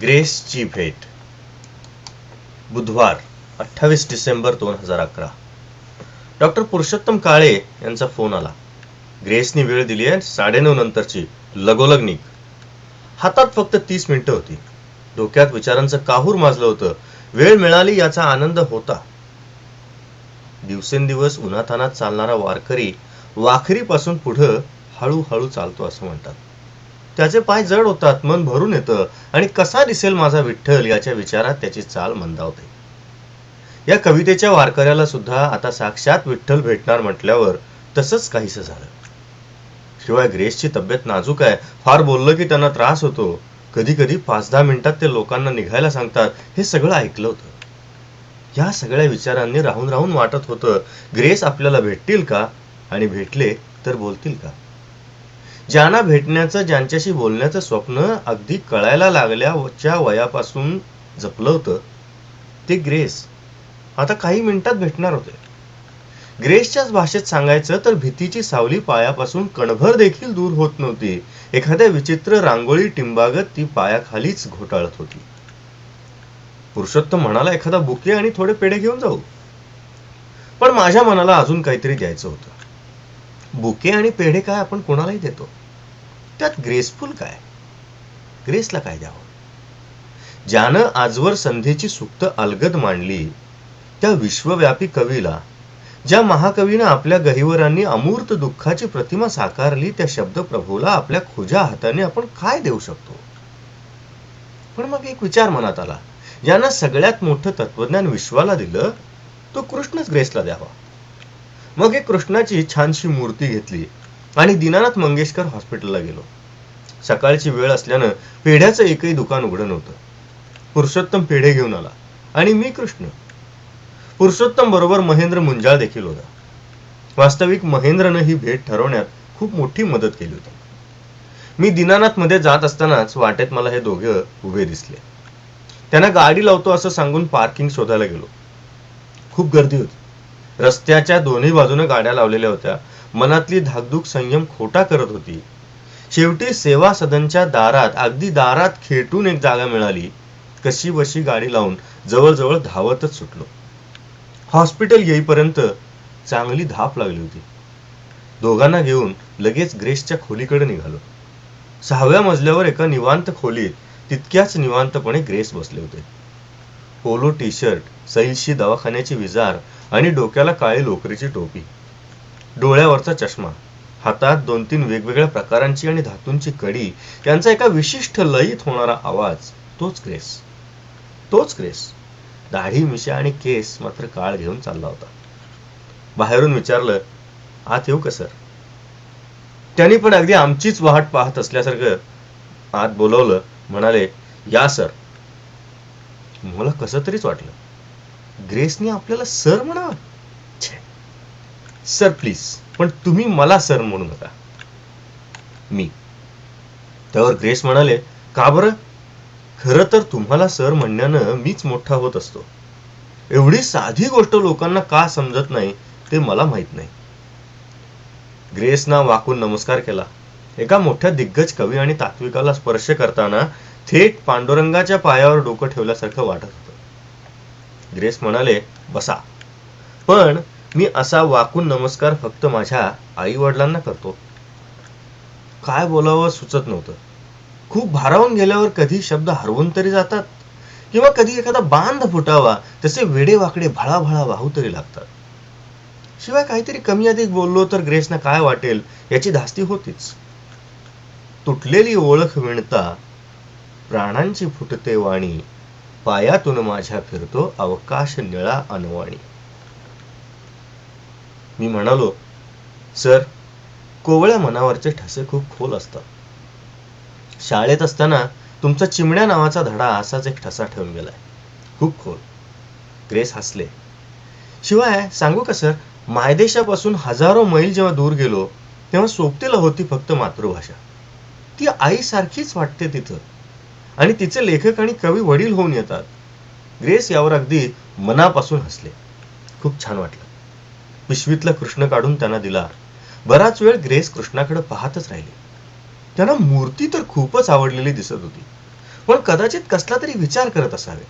ग्रेसची भेट. बुधवार अठ्ठावीस डिसेंबर दोन हजार अकरा. डॉक्टर पुरुषोत्तम काळे यांचा फोन आला. ग्रेसनी वेळ दिली आहे साडेनऊ नंतरची लगोलग निघ. हातात फक्त तीस मिनिटं होती. डोक्यात विचारांचं काहूर माजलं होतं वेळ मिळाली याचा आनंद होता. दिवसेंदिवस उन्हातानात चालणारा वारकरी वाखरीपासून पुढं हळूहळू चालतो असं म्हणतात. त्याचे पाय जड होतात मन भरून येतं. आणि कसा दिसेल माझा विठ्ठल याच्या विचारात त्याची चाल मंदावते. या कवितेच्या वारकऱ्याला सुद्धा आता साक्षात विठ्ठल भेटणार म्हटल्यावर तसंच काहीसं झालं. शिवाय ग्रेसची तब्येत नाजूक आहे. फार बोललं की त्यांना त्रास होतो. कधी कधी पाच दहा मिनिटात ते लोकांना निघायला सांगतात. हे सगळं ऐकलं होतं. या सगळ्या विचारांनी राहून राहून वाटत होतं ग्रेस आपल्याला भेटतील का? आणि भेटले तर बोलतील का? ज्यांना भेटण्याचं ज्यांच्याशी बोलण्याचं स्वप्न अगदी कळायला लागल्याच्या वयापासून जपलं होतं ते ग्रेस. आता काही मिनिटात भेटणार होते. ग्रेसच्याच भाषेत सांगायचं तर भीतीची सावली पायापासून कणभर देखील दूर होत नव्हती. एखाद्या विचित्र रांगोळी टिंबागत ती पायाखालीच घोटाळत होती. पुरुषोत्तम म्हणाला एखादा बुके आणि थोडे पेढे घेऊन जाऊ. पण माझ्या मनाला अजून काहीतरी द्यायचं होतं. बुके आणि पेढे काय आपण कोणालाही देतो? त्यात ग्रेसफुल काय? ग्रेसला काय द्यावं? ज्यानं आजवर संधीची सुप्त अलगद मांडली त्या विश्वव्यापी कवीला ज्या महाकवीनं आपल्या गहिवरांनी अमूर्त दुःखाची प्रतिमा साकारली त्या शब्दप्रभूला आपल्या खुज्या हाताने आपण काय देऊ शकतो? पण मग एक विचार मनात आला. ज्यानं सगळ्यात मोठं तत्वज्ञान विश्वाला दिलं तो कृष्णच ग्रेसला द्यावा. मग एक कृष्णाची छानशी मूर्ती घेतली आणि दीनानाथ मंगेशकर हॉस्पिटलला गेलो. सकाळची वेळ असल्यानं पेढ्याचं एकही दुकान उघडं नव्हतं. पुरुषोत्तम पेढे घेऊन आला आणि मी कृष्ण. पुरुषोत्तम बरोबर महेंद्र मुंजाळ देखील होता. वास्तविक महेंद्रनं ही भेट ठरवण्यात खूप मोठी मदत केली होती. मी दीनानाथमध्ये जात असतानाच वाटेत मला हे दोघे उभे दिसले. त्यांना गाडी लावतो असं सांगून पार्किंग शोधायला गेलो. खूप गर्दी होती. रस्त्याच्या दोन्ही बाजूने गाड्या लावलेल्या होत्या. मनातली धाकधूक संयम खोटा करत होती. शेवटी सेवा सदनच्या दारात अगदी दारात खेटून एक जागा मिळाली. कशी बशी गाडी लावून जवळजवळ धावतच सुटलो. हॉस्पिटल येईपर्यंत चांगली धाप लागली होती. दोघांना घेऊन लगेच ग्रेसच्या खोलीकडे निघालो. सहाव्या मजल्यावर एका निवांत खोलीत तितक्याच निवांतपणे ग्रेस बसले होते. पोलो टी शर्ट सैलशी दवाखान्याची विजार आणि डोक्याला काळी लोकरीची टोपी. डोळ्यावरचा चष्मा हातात दोन तीन वेगवेगळ्या प्रकारांची आणि धातूंची कडी यांचा एका विशिष्ट लयीत होणारा आवाज तोच क्रेस तोच क्रेस दाढी मिशा आणि केस मात्र काळ घेऊन चालला होता. बाहेरून विचारलं आत येऊ का सर? त्यांनी पण अगदी आमचीच वाट पाहत असल्यासारखं आत बोलवलं म्हणाले या सर. मला कसं तरीच वाटलं. ग्रेसने आपल्याला सर म्हणावं सर प्लीज. पण तुम्ही मला सर म्हणू नका. मी. त्यावर ग्रेस म्हणाले का बरं? खरं तर तुम्हाला सर म्हणण्यानं मीच मोठा होत असतो. एवढी साधी गोष्ट लोकांना का समजत नाही ते मला माहीत नाही. ग्रेसना वाकून नमस्कार केला. एका मोठ्या दिग्गज कवी आणि तात्विकाला स्पर्श करताना थेट पांडुरंगाच्या पायावर डोकं ठेवल्यासारखं वाटत होतं. ग्रेस म्हणाले बसा. पण मी असा वाकून नमस्कार फक्त माझ्या आई वडिलांना करतो. काय बोलावं सुचत नव्हतं. खूप भारावून गेल्यावर कधी शब्द हरवून तरी जातात किंवा कधी एखादा बांध फुटावा तसे वेडे वाकडे भळाभळा वाहू तरी लागतात. शिवाय काहीतरी कमी अधिक बोललो तर ग्रेसना काय वाटेल याची धास्ती होतीच. तुटलेली ओळख विणता प्राणांची फुटते वाणी. पायातून माझ्या फिरतो अवकाश निळा अनवाणी. मी म्हणालो सर कोवळ्या मनावरचे ठसे खूप खोल असतात. शाळेत असताना तुमचा चिमण्या नावाचा धडा असाच एक ठसा ठेवून गेलाय. खूप खोल. ग्रेस हसले. शिवाय सांगू का सर? मायदेशापासून हजारो मैल जेव्हा दूर गेलो तेव्हा सोबतीला होती फक्त मातृभाषा. ती आईसारखीच वाटते तिथं. आणि तिचे लेखक आणि कवी वडील होऊन येतात. ग्रेस यावर अगदी मनापासून हसले. खूप छान वाटलं. पिशवीतला कृष्ण काढून त्यांना दिला. बराच वेळ ग्रेस कृष्णाकडे पाहतच राहिली. त्यांना मूर्ती तर खूपच आवडलेली दिसत होती. पण कदाचित कसला तरी विचार करत असावे.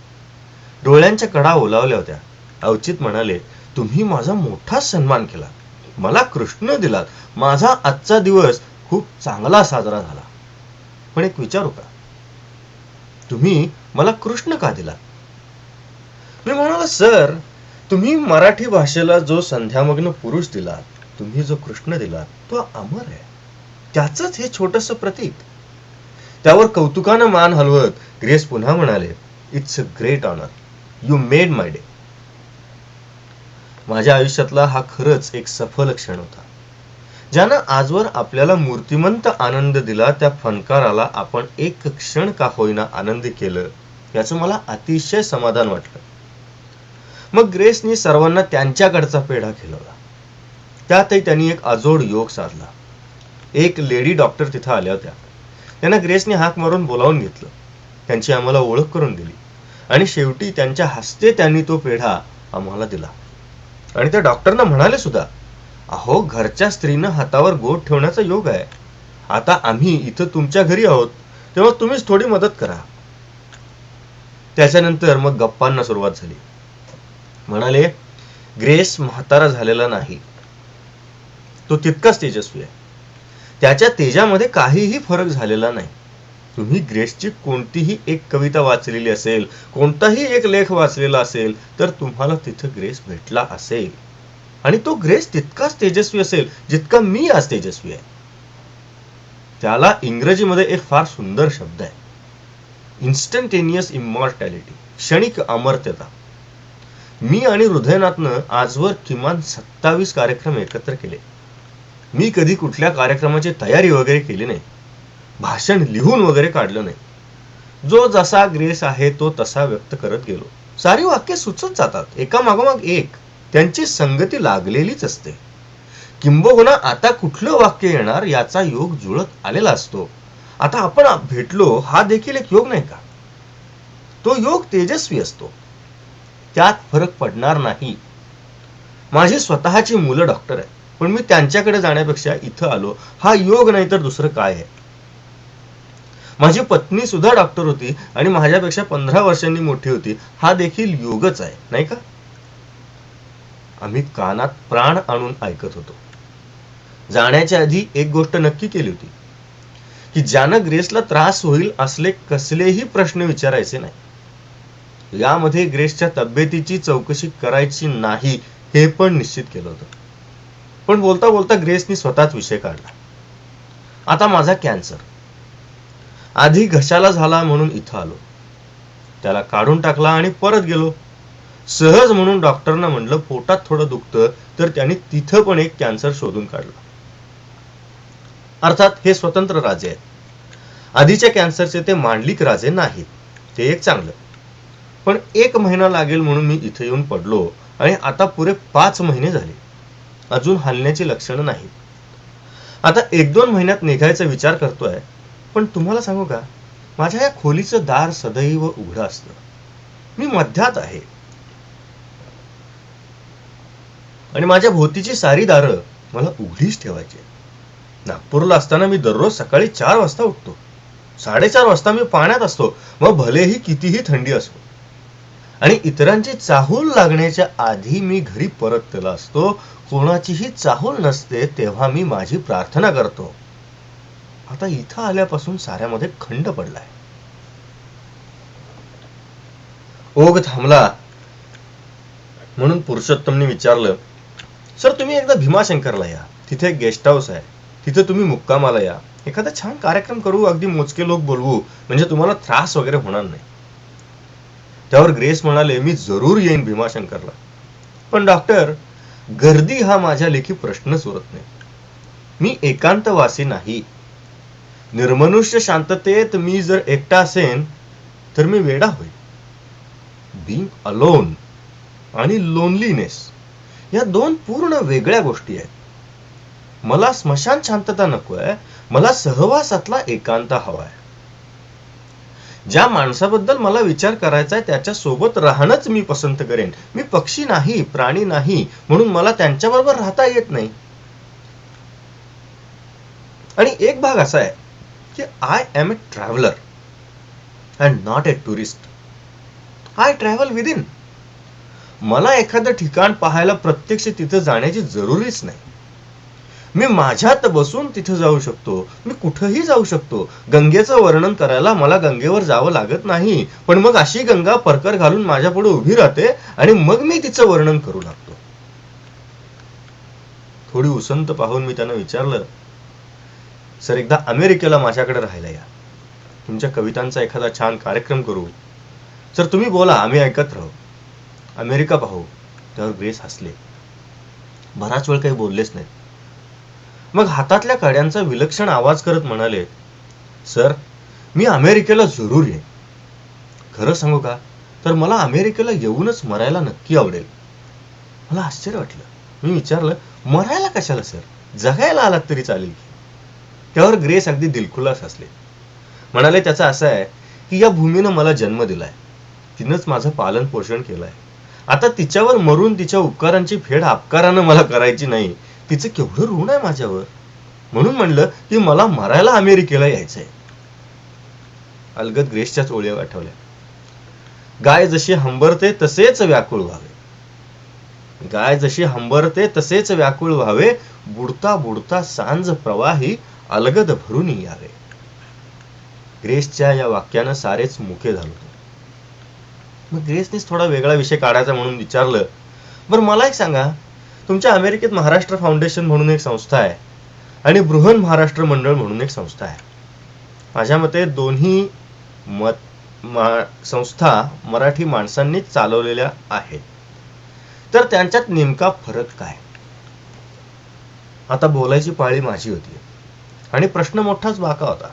डोळ्यांच्या कडा ओलावल्या होत्या. अवचित म्हणाले तुम्ही माझा मोठा सन्मान केला. मला कृष्ण दिलात. माझा आजचा दिवस खूप चांगला साजरा झाला. पण एक विचारू का? तुम्ही मला कृष्ण का दिला? मी म्हणाला सर तुम्ही मराठी भाषेला जो संध्यामग्न पुरुष दिला तुम्ही जो कृष्ण दिला तो अमर आहे. त्याचंच हे छोटस प्रतीक. त्यावर कौतुकानं मान हलवत ग्रेस पुन्हा म्हणाले it's a great honour you made my day माझ्या आयुष्यातला हा खरंच एक सफल क्षण होता. ज्यानं आजवर आपल्याला मूर्तिमंत आनंद दिला त्या फनकाराला आपण एक क्षण का होईना आनंदी केलं याचं मला अतिशय समाधान वाटलं. मग ग्रेसनी सर्वांना त्यांच्याकडचा पेढा खिलवला. त्यातही त्यांनी एक अजोड योग साधला. एक लेडी डॉक्टर तिथं आल्या होत्या. त्यांना ग्रेसने हाक मारून बोलावून घेतलं. त्यांची आम्हाला ओळख करून दिली. आणि शेवटी त्यांच्या हस्ते त्यांनी तो पेढा आम्हाला दिला. आणि त्या डॉक्टरना म्हणाले सुद्धा अहो घरच्या स्त्रीनं हातावर गोट ठेवण्याचा योग आहे. आता आम्ही इथं तुमच्या घरी आहोत तेव्हा तुम्हीच थोडी मदत करा. त्याच्यानंतर मग गप्पांना सुरुवात झाली. म्हणाले ग्रेस म्हातारा झालेला नाही. तो तितकाच तेजस्वी आहे. त्याच्या तेजामध्ये काहीही फरक झालेला नाही. तुम्ही ग्रेसची कोणतीही एक कविता वाचलेली असेल कोणताही एक लेख वाचलेला असेल तर तुम्हाला तिथं ग्रेस भेटला असेल. आणि तो ग्रेस तितकाच तेजस्वी असेल जितका मी आज तेजस्वी आहे. त्याला इंग्रजीमध्ये एक फार सुंदर शब्द आहे. इन्स्टंटेनियस इमॉर्टॅलिटी क्षणिक अमर्त्यता. मी आणि हृदयनाथनं आजवर किमान सत्तावीस कार्यक्रम एकत्र केले. मी कधी कुठल्या कार्यक्रमाची तयारी वगैरे केली नाही. भाषण लिहून वगैरे काढलं नाही. जो जसा ग्रेस आहे तो तसा व्यक्त करत गेलो. सारी वाक्य सुचत जातात. एका मागोमाग एक. त्यांची संगती लागलेलीच असते. किंबहुना आता कुठलं वाक्य येणार याचा योग जुळत आलेला असतो. आता आपण भेटलो हा देखील एक योग नाही का? तो योग तेजस्वी असतो. त्यात फरक पडणार नाही. माझी स्वतःची मुलं डॉक्टर आहे पण मी त्यांच्याकडे जाण्यापेक्षा इथं आलो हा योग नाही तर दुसरं काय आहे? माझी पत्नी सुद्धा डॉक्टर होती आणि माझ्यापेक्षा पंधरा वर्षांनी मोठी होती. हा देखील योगच आहे नाही का? आम्ही कानात प्राण आणून ऐकत होतो. जाण्याच्या आधी एक गोष्ट नक्की केली होती की ज्यानं ग्रेसला त्रास होईल असले कसलेही प्रश्न विचारायचे नाही. यामध्ये ग्रेसच्या तब्येतीची चौकशी करायची नाही हे पण निश्चित केलं होतं. पण बोलता बोलता ग्रेसनी स्वतःच विषय काढला. आता माझा कॅन्सर. आधी घशाला झाला म्हणून इथं आलो. त्याला काढून टाकला आणि परत गेलो. सहज म्हणून डॉक्टरना म्हणलं पोटात थोडं दुखतं तर त्यांनी तिथं पण एक कॅन्सर शोधून काढला. अर्थात हे स्वतंत्र राजे आहेत. आधीच्या कॅन्सरचे ते मांडलिक राजे नाहीत. ते एक चांगलं. पण एक महिना लागेल म्हणून मी इथं येऊन पडलो आणि आता पुरे पाच महिने झाले. अजून हलण्याची लक्षणं नाहीत. आता एक दोन महिन्यात निघायचा विचार करतोय पण तुम्हाला सांगू का? माझ्या या खोलीचं दार सदैव उघडं असतं. मी मध्यात आहे. आणि माझ्या भोवतीची सारी दारं मला उघडीच ठेवायची नागपूरला असताना मी दररोज सकाळी चार वाजता उठतो. साडेचार वाजता मी पाण्यात असतो. मग भलेही कितीही थंडी असो. आणि इतरांची चाहूल लागण्याच्या आधी मी घरी परतलेला असतो. कोणाचीही चाहूल नसते तेव्हा मी माझी प्रार्थना करतो. आता इथं आल्यापासून साऱ्यामध्ये खंड पडलाय. ओघ थांबला. म्हणून पुरुषोत्तमने विचारलं सर तुम्ही एकदा भीमाशंकरला या. तिथे एक गेस्ट हाऊस आहे. तिथे तुम्ही मुक्कामाला या. एखादा छान कार्यक्रम करू अगदी मोजके लोक बोलवू म्हणजे तुम्हाला त्रास वगैरे होणार नाही. त्यावर ग्रेस म्हणाले मी जरूर येईन भीमाशंकरला. पण डॉक्टर गर्दी हा माझ्या लेखी प्रश्नच उरत नाही. मी एकांतवासी नाही. निर्मनुष्य शांततेत मी जर एकटा असेन तर मी वेडा होईल बिंग अलोन आणि लोनलीनेस या दोन पूर्ण वेगळ्या गोष्टी आहेत. मला स्मशान शांतता नको आहे मला सहवासातला एकांत हवा आहे ज्या माणसाबद्दल मला विचार करायचा आहे त्याच्या सोबत राहणंच मी पसंत करेन. मी पक्षी नाही प्राणी नाही म्हणून मला त्यांच्याबरोबर राहता येत नाही. आणि एक भाग असा आहे की I am a traveller and not a tourist I travel within मला एखादं ठिकाण पाहायला प्रत्यक्ष तिथं जाण्याची जरुरीच नाही. मी माझ्यात बसून तिथं जाऊ शकतो. मी कुठंही जाऊ शकतो. गंगेचं वर्णन करायला मला गंगेवर जावं लागत नाही. पण मग अशी गंगा परकर घालून माझ्या पुढे उभी राहते आणि मग मी तिचं वर्णन करू लागतो. थोडी उसंत पाहून मी त्यांना विचारलं सर एकदा अमेरिकेला माझ्याकडे राहायला या. तुमच्या कवितांचा एखादा छान कार्यक्रम करू. सर तुम्ही बोला आम्ही ऐकत राहू. अमेरिका पाहू त्यावर ग्रेस हसले. बराच वेळ काही बोललेच नाही मग हातातल्या कड्यांचा विलक्षण आवाज करत म्हणाले सर मी अमेरिकेला जरूर येईन. खरं सांगू का? तर मला अमेरिकेला येऊनच मरायला नक्की आवडेल. मला आश्चर्य वाटलं. मी विचारलं मरायला कशाला सर? जगायला आलात तरी चालेल त्यावर ग्रेस अगदी दिलखुलास हसले. म्हणाले त्याचा असं आहे की या भूमीनं मला जन्म दिलाय. तिनंच माझं पालन पोषण केलंय. आता तिच्यावर मरून तिच्या उपकारांची फेड आपकारानं मला करायची नाही. तिचं केवढं ऋण आहे माझ्यावर. म्हणून म्हणलं की मला मरायला अमेरिकेला यायचंय. अलगद ग्रेसच्याच ओळी आठवल्या. गाय जशी हंबरते तसेच व्याकुळ व्हावे. गाय जशी हंबरते तसेच व्याकुळ व्हावे. बुडता बुडता सांज प्रवाही अलगद भरून यावे. ग्रेसच्या या वाक्यानं सारेच मुके झालो मग ग्रेसनेच थोडा वेगळा विषय काढायचा म्हणून विचारलं. बरं मला एक सांगा. तुमच्या अमेरिकेत महाराष्ट्र फाउंडेशन म्हणून एक संस्था आहे आणि बृहन महाराष्ट्र मंडळ म्हणून एक संस्था आहे. माझ्या मते दोन्ही मत मा- संस्था मराठी माणसांनीच चालवलेल्या आहेत. तर त्यांच्यात नेमका फरक काय? आता बोलायची पाळी माझी होती आणि प्रश्न मोठाच बाका होता.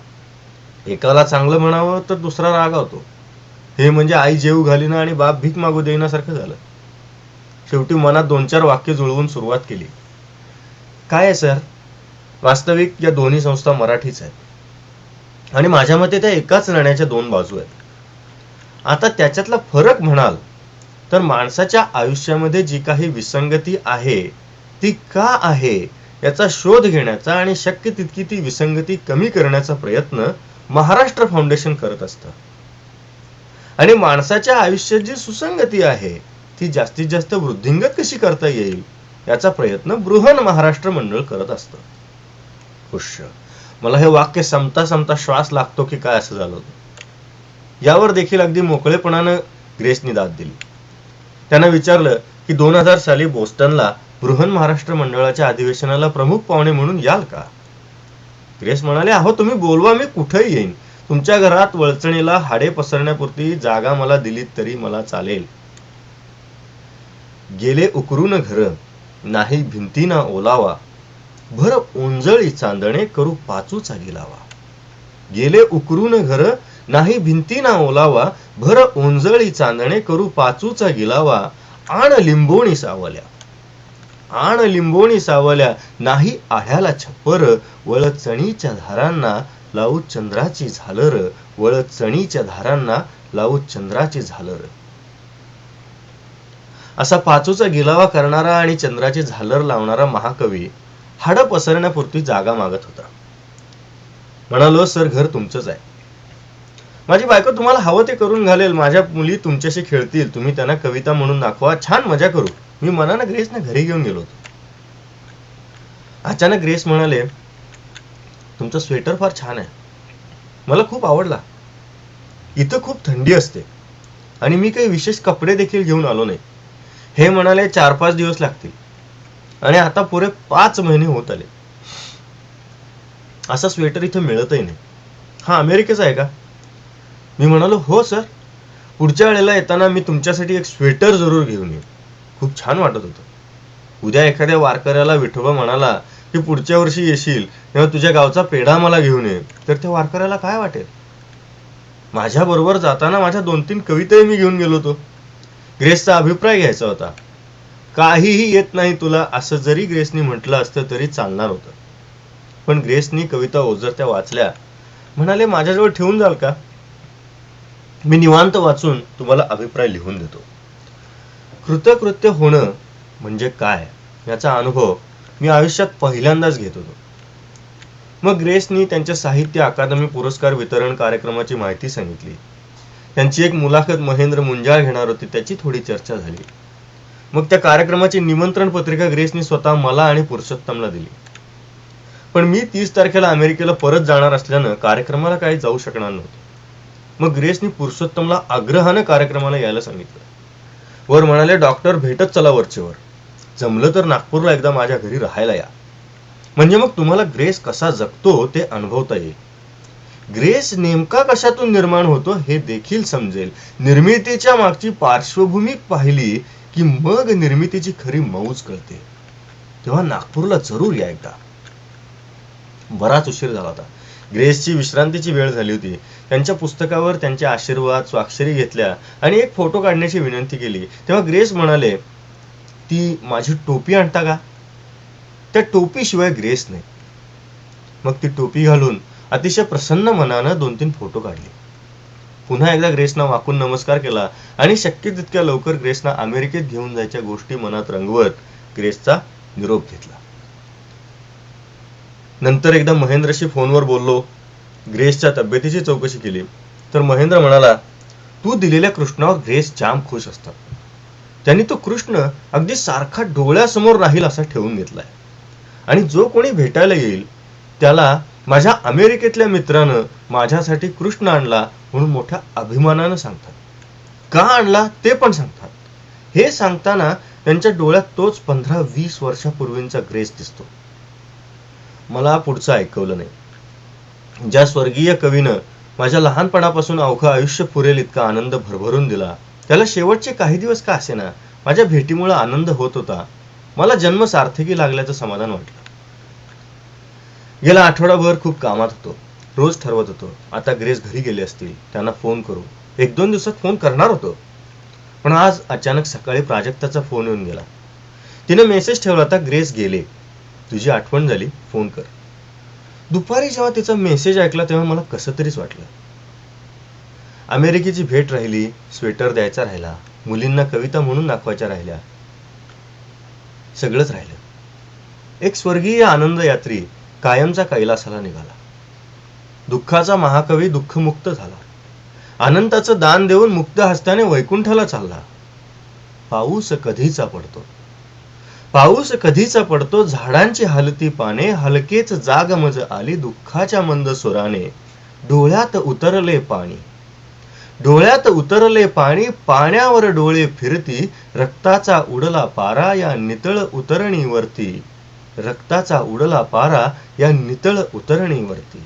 एकाला चांगलं म्हणावं तर दुसरा रागावतो. हे म्हणजे आई जेव घालीना आणि बाप भीक मागू देईनासारखं झालं. शेवटी मनात दोन चार वाक्य जुळवून सुरुवात केली. काय आहे सर? वास्तविक या दोन्ही संस्था मराठीच आहेत. आणि माझ्या मते त्या एकाच नाण्याच्या दोन बाजू आहेत. आता त्याच्यातला फरक म्हणाल तर माणसाच्या आयुष्यामध्ये जी काही विसंगती आहे ती का आहे याचा शोध घेण्याचा आणि शक्य तितकी ती विसंगती कमी करण्याचा प्रयत्न महाराष्ट्र फाउंडेशन करत असतं. आणि माणसाच्या आयुष्यात जी सुसंगती आहे ती जास्तीत जास्त वृद्धिंगत कशी करता येईल? याचा प्रयत्न बृहन महाराष्ट्र मंडळ करत असतं. खुश मला हे वाक्य संपता संपता श्वास लागतो की काय असं झालं होतं. यावर देखील अगदी मोकळेपणानं ग्रेसनी दाद दिली. त्यांना विचारलं की दोन हजार साली बोस्टनला बृहन महाराष्ट्र मंडळाच्या अधिवेशनाला प्रमुख पाहुणे म्हणून याल का? ग्रेस म्हणाले अहो तुम्ही बोलवा मी कुठेही येईन. तुमच्या घरात वळचणीला हाडे पसरण्यापुरती जागा मला दिलीत तरी मला चालेल. गेले उकरून घर नाही भिंतीना ओलावा. भर ओंजळी चांदणे करू पाचूचा गिलावा गेले उकरून घर नाही भिंतीना ओलावा. भर ओंजळी चांदणे करू पाचूचा गिलावा आण लिंबोणी सावल्या. आण लिंबोणी सावल्या. नाही आढ्याला छप्पर वळचणीच्या धारांना लावू चंद्राची झालर वळ चणीच्या धारांना लावू चंद्राची झालर. असा पाचूचा गिलावा करणारा आणि चंद्राची झालर लावणारा महाकवी हाड पसरण्यापुरती जागा मागत होता. म्हणालो सर घर तुमचंच आहे. माझी बायको तुम्हाला हवं ते करून घालेल. माझ्या मुली तुमच्याशी खेळतील. तुम्ही त्यांना कविता म्हणून दाखवा. छान मजा करू. मी मनानं ग्रेसना घरी घेऊन गेलो होतो. अचानक ग्रेस म्हणाले तुमचं स्वेटर फार छान आहे. मला खूप आवडला. इथं खूप थंडी असते. आणि मी काही विशेष कपडे देखील घेऊन आलो नाही. हे म्हणाले चार पाच दिवस लागतील. आणि आता पुरे पाच महिने होत आले. असा स्वेटर इथं मिळतही नाही. हा अमेरिकेचा आहे का? मी म्हणालो हो सर पुढच्या वेळेला येताना मी तुमच्यासाठी एक स्वेटर जरूर घेऊन येईन. खूप छान वाटत होतं. उद्या एखाद्या वारकऱ्याला विठोबा म्हणाला की पुढच्या वर्षी येशील तेव्हा तुझ्या गावचा पेढा मला घेऊन ये. तर त्या वारकऱ्याला काय वाटेल? माझ्या बरोबर जाताना माझ्या दोन तीन कविताही मी घेऊन गेलो होतो. ग्रेसचा अभिप्राय घ्यायचा होता. काहीही येत नाही तुला असं जरी ग्रेसनी म्हटलं असतं तरी चालणार होतं. पण ग्रेसनी कविता ओझरत्या वाचल्या. म्हणाले माझ्याजवळ ठेवून जाल का? मी निवांत वाचून तुम्हाला अभिप्राय लिहून देतो. कृतकृत्य होणं म्हणजे काय? याचा अनुभव मी आयुष्यात पहिल्यांदाच घेत होतो. मग ग्रेसनी त्यांच्या साहित्य अकादमी पुरस्कार वितरण कार्यक्रमाची माहिती सांगितली. त्यांची एक मुलाखत महेंद्र मुंजाळ घेणार होती त्याची थोडी चर्चा झाली. मग त्या कार्यक्रमाची निमंत्रण पत्रिका ग्रेसनी स्वतः मला आणि पुरुषोत्तमला दिली. पण मी तीस तारखेला अमेरिकेला परत जाणार असल्यानं कार्यक्रमाला काही जाऊ शकणार नव्हतं. मग ग्रेसनी पुरुषोत्तमला आग्रहानं कार्यक्रमाला यायला सांगितलं. वर म्हणाले डॉक्टर भेटत चला वरचेवर. जमलं तर नागपूरला एकदा माझ्या घरी राहायला या. म्हणजे मग तुम्हाला ग्रेस कसा जगतो ते अनुभवता येईल. ग्रेस नेमका कशातून निर्माण होतो हे देखील समजेल. निर्मितीच्या मागची पार्श्वभूमी पाहिली की मग निर्मितीची खरी मौज कळते. तेव्हा नागपूरला जरूर या एकदा. बराच उशीर झाला होता. ग्रेसची विश्रांतीची वेळ झाली होती. त्यांच्या पुस्तकावर त्यांचे आशीर्वाद स्वाक्षरी घेतल्या आणि एक फोटो काढण्याची विनंती केली. तेव्हा ग्रेस म्हणाले ती माझी टोपी आणता का? त्या टोपीशिवाय ग्रेस नाही. मग ती टोपी घालून अतिशय प्रसन्न मनानं दोन तीन फोटो काढले. पुन्हा एकदा ग्रेसना वाकून नमस्कार केला आणि शक्य तितक्या लवकर ग्रेसना अमेरिकेत घेऊन जायच्या गोष्टी मनात रंगवत ग्रेसचा निरोप घेतला. नंतर एकदा महेंद्रशी फोनवर बोललो. ग्रेसच्या तब्येतीची चौकशी केली. तर महेंद्र म्हणाला तू दिलेल्या कृष्णावर ग्रेस जाम खुश असतात. त्यांनी तो कृष्ण अगदी सारखा डोळ्यासमोर राहील असा ठेवून घेतलाय. आणि जो कोणी भेटायला येईल त्याला माझ्या अमेरिकेतल्या मित्रानं माझ्यासाठी कृष्ण आणला म्हणून मोठ्या अभिमानानं सांगतात. का आणला ते पण सांगतात. हे सांगताना त्यांच्या डोळ्यात तोच पंधरा वीस वर्षापूर्वींचा ग्रेस दिसतो. मला पुढचं ऐकवलं नाही. ज्या स्वर्गीय कवीनं माझ्या लहानपणापासून अवघं आयुष्य पुरेल इतका आनंद भरभरून दिला त्याला शेवटचे काही दिवस का असेना? माझ्या भेटीमुळे आनंद होत होता. मला जन्म सार्थकी लागल्याचं समाधान वाटलं. गेला आठवडाभर खूप कामात होतो. रोज ठरवत होतो. आता ग्रेस घरी गेले असतील. त्यांना फोन करू. एक दोन दिवसात फोन करणार होतो. पण आज अचानक सकाळी प्राजक्ताचा फोन येऊन गेला. तिने मेसेज ठेवला होता ग्रेस गेले. तुझी आठवण झाली. फोन कर. दुपारी जेव्हा तिचा मेसेज ऐकला तेव्हा मला कसं तरीच वाटलं. अमेरिकेची भेट राहिली स्वेटर द्यायचा राहिला मुलींना कविता म्हणून दाखवायच्या राहिल्या. सगळंच राहिलं. एक स्वर्गीय आनंद यात्री कायमचा कैलासाला निघाला. दुःखाचा महाकवी दुःखमुक्त झाला. अनंताचं दान देऊन मुक्त हस्त्याने वैकुंठाला चालला. पाऊस कधीचा पडतो? पाऊस कधीचा पडतो? झाडांची हलती पाने हलकेच जाग मज आली दुःखाच्या मंद सुराने डोळ्यात उतरले पाणी. डोळ्यात उतरले पाणी पाण्यावर डोळे फिरती रक्ताचा उडला पारा या नितळ उतरणीवरती. रक्ताचा उडला पारा या नितळ उतरणीवरती.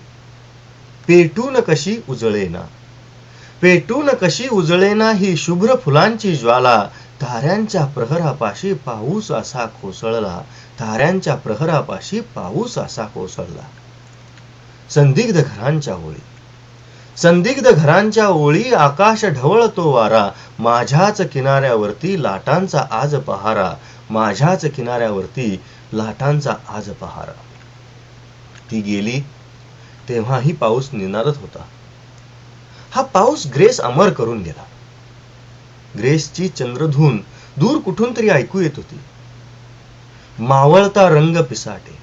पेटून कशी उजळेना? पेटून कशी उजळेना ही शुभ्र फुलांची ज्वाला? ताऱ्यांच्या प्रहरापाशी पाऊस असा कोसळला. ताऱ्यांच्या प्रहरापाशी पाऊस असा कोसळला. संदिग्ध घरांच्या होळी संदिग्ध घरांच्या ओळी आकाश ढवळतो वारा. माझ्याच किनाऱ्यावरती लाटांचा आज पहारा. माझ्याच किनाऱ्यावरती लाटांचा आज पहारा. ती गेली तेव्हाही पाऊस निनादत होता. हा पाऊस ग्रेस अमर करून गेला. ग्रेसची चंद्रधून दूर कुठून तरी ऐकू येत होती. मावळता रंग पिसाटे.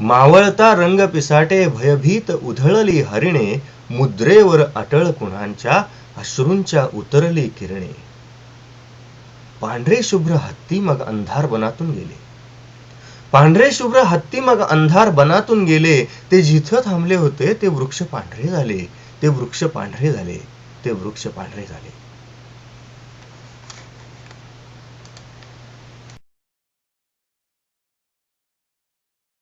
मावळता रंग पिसाटे भयभीत उधळली हरिणे. मुद्रेवर अटळ कुणांच्या अश्रूंच्या उतरली किरणे. पांढरे शुभ्र हत्ती मग अंधार बनातून गेले. पांढरे शुभ्र हत्ती मग अंधार बनातून गेले. ते जिथं थांबले होते ते वृक्ष पांढरे झाले. ते वृक्ष पांढरे झाले. ते वृक्ष पांढरे झाले.